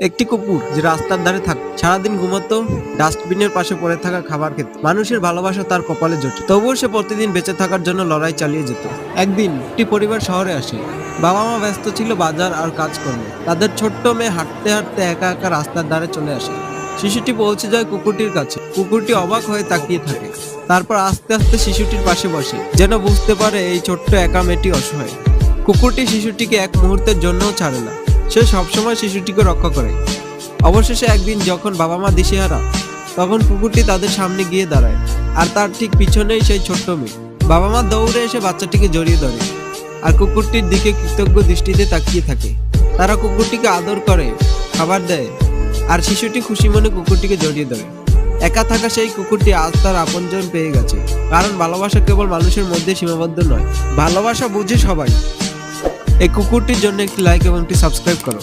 একটি কুকুর যে রাস্তার ধারে থাক, সারাদিন ঘুমাতো ডাস্টবিনের পাশে পড়ে থাকা খাবার খেত। মানুষের ভালোবাসা তার কপালে জোটে। তবুও সে প্রতিদিন বেঁচে থাকার জন্য লড়াই চালিয়ে যেত। একদিন একটি পরিবার শহরে আসে। বাবা মা ব্যস্ত ছিল বাজার আর কাজ কাজকর্মে। তাদের ছোট্ট মেয়ে হাঁটতে হাঁটতে একা একা রাস্তার ধারে চলে আসে। শিশুটি পৌঁছে যায় কুকুরটির কাছে। কুকুরটি অবাক হয়ে তাকিয়ে থাকে। তারপর আস্তে আস্তে শিশুটির পাশে বসে, যেন বুঝতে পারে এই ছোট্ট একা মেয়েটি অসহায়। কুকুরটি শিশুটিকে এক মুহূর্তের জন্যও ছাড়ে না। সে সবসময় শিশুটিকে রক্ষা করে। অবশেষে একদিন যখন বাবা মা দিশেহারা, তখন কুকুরটি তাদের সামনে গিয়ে দাঁড়ায়। আর তার ঠিক পিছনেই সেই ছোট্ট মেয়ে। বাবা মা দৌড়ে এসে বাচ্চাটিকে জড়িয়ে ধরে। আর কুকুরটির দিকে কৃতজ্ঞ দৃষ্টিতে তাকিয়ে থাকে। তারা কুকুরটিকে আদর করে, খাবার দেয়, আর শিশুটি খুশি মনে কুকুরটিকে জড়িয়ে ধরে। একা থাকা সেই কুকুরটি আজ তার আপনজন পেয়ে গেছে। কারণ ভালোবাসা কেবল মানুষের মধ্যে সীমাবদ্ধ নয়। ভালোবাসা বুঝে সবাই। এই কুকুরটির জন্য একটি লাইক এবং একটি সাবস্ক্রাইব করো।